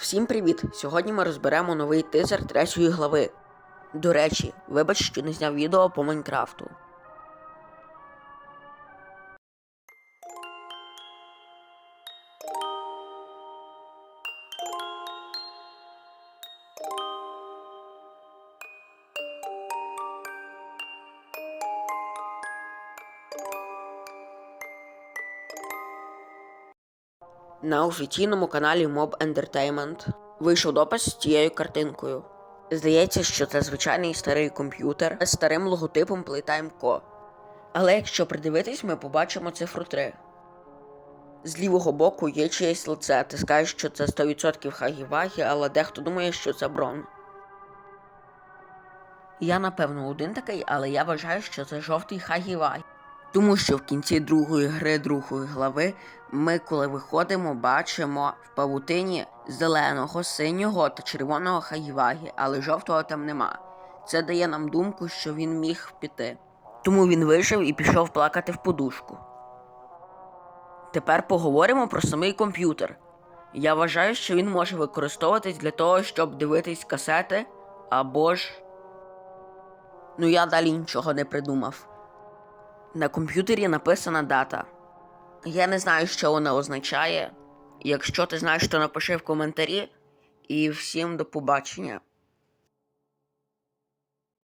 Всім привіт! Сьогодні ми розберемо новий тизер третьої глави. До речі, вибач, що не зняв відео по Майнкрафту. На офіційному каналі Mob Entertainment вийшов допис з цією картинкою. Здається, що це звичайний старий комп'ютер з старим логотипом Playtime Co. Але якщо придивитись, ми побачимо цифру 3. З лівого боку є чиєсь лице. Ти скажеш, що це 100% Хагівагі, але дехто думає, що це Брон. Я напевно один такий, але я вважаю, що це жовтий Хагівагі. Тому що в кінці другої гри другої глави ми, коли виходимо, бачимо в павутині зеленого, синього та червоного хагівагі, але жовтого там нема. Це дає нам думку, що він міг піти. Тому він вижив і пішов плакати в подушку. Тепер поговоримо про самий комп'ютер. Я вважаю, що він може використовуватись для того, щоб дивитись касети або ж. Ну я далі нічого не придумав. На комп'ютері написана дата. Я не знаю, що вона означає. Якщо ти знаєш, то напиши в коментарі. І всім до побачення.